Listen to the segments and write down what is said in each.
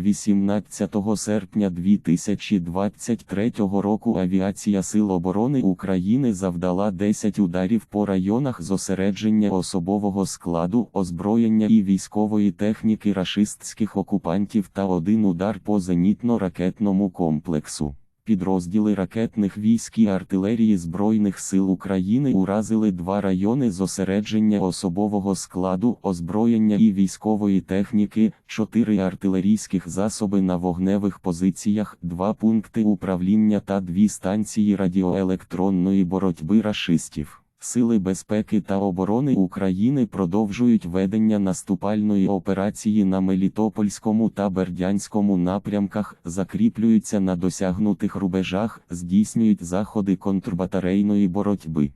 18 серпня 2023 року Авіація Сил оборони України завдала 10 ударів по районах зосередження особового складу, озброєння і військової техніки рашистських окупантів та один удар по зенітно-ракетному комплексу. Підрозділи ракетних військ і артилерії Збройних сил України уразили два райони зосередження особового складу, озброєння і військової техніки, чотири артилерійських засоби на вогневих позиціях, два пункти управління та дві станції радіоелектронної боротьби рашистів. Сили безпеки та оборони України продовжують ведення наступальної операції на Мелітопольському та Бердянському напрямках, закріплюються на досягнутих рубежах, здійснюють заходи контрбатарейної боротьби.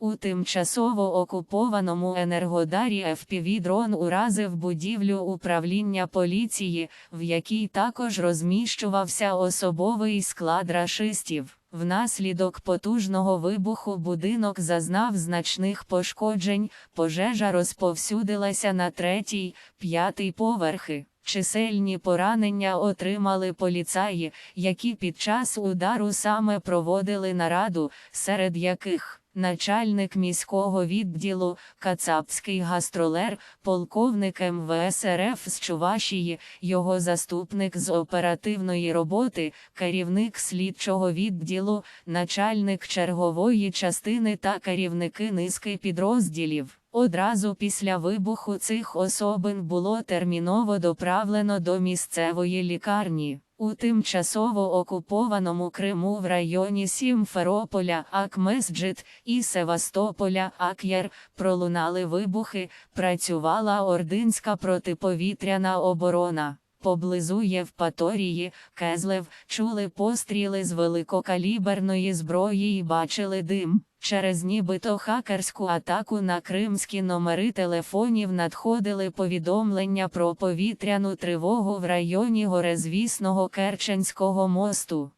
У тимчасово окупованому Енергодарі FPV-дрон уразив будівлю управління поліції, в якій також розміщувався особовий склад рашистів. Внаслідок потужного вибуху будинок зазнав значних пошкоджень, пожежа розповсюдилася на третій, п'ятий поверхи. Чисельні поранення отримали поліцаї, які під час удару саме проводили нараду, серед яких начальник міського відділу, кацапський гастролер, полковник МВС РФ з Чувашії, його заступник з оперативної роботи, керівник слідчого відділу, начальник чергової частини та керівники низки підрозділів. Одразу після вибуху цих особин було терміново доправлено до місцевої лікарні. У тимчасово окупованому Криму в районі Сімферополя, Акмесджит і Севастополя, Ак'єр, пролунали вибухи, працювала ординська протиповітряна оборона. Поблизу Євпаторії, Кезлев, чули постріли з великокаліберної зброї і бачили дим. Через нібито хакерську атаку на кримські номери телефонів надходили повідомлення про повітряну тривогу в районі горезвісного Керченського мосту.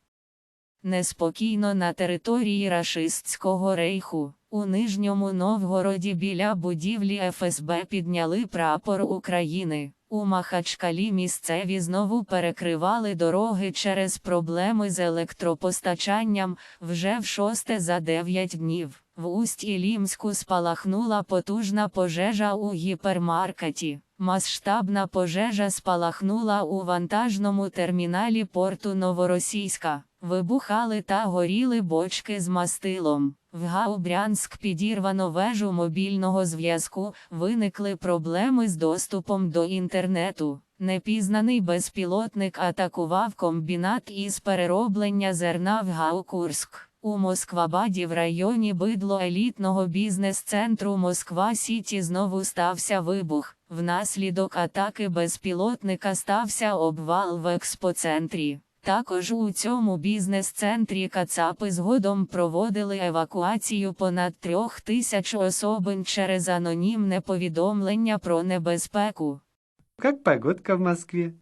Неспокійно на території рашистського рейху. У Нижньому Новгороді біля будівлі ФСБ підняли прапор України. У Махачкалі місцеві знову перекривали дороги через проблеми з електропостачанням вже в шосте за 9 днів. В усть Лімську спалахнула потужна пожежа у гіпермаркеті. Масштабна пожежа спалахнула у вантажному терміналі порту Новоросійська. Вибухали та горіли бочки з мастилом. В Гаубрянськ підірвано вежу мобільного зв'язку, виникли проблеми з доступом до інтернету. Непізнаний безпілотник атакував комбінат із перероблення зерна в Гаукурськ. У Москвабаді в районі бидло елітного бізнес-центру Москва Сіті знову стався вибух. Внаслідок атаки безпілотника стався обвал в експоцентрі. Також у цьому бізнес-центрі Кацапи згодом проводили евакуацію понад трьох тисяч особин через анонімне повідомлення про небезпеку. Как погодка в Москве?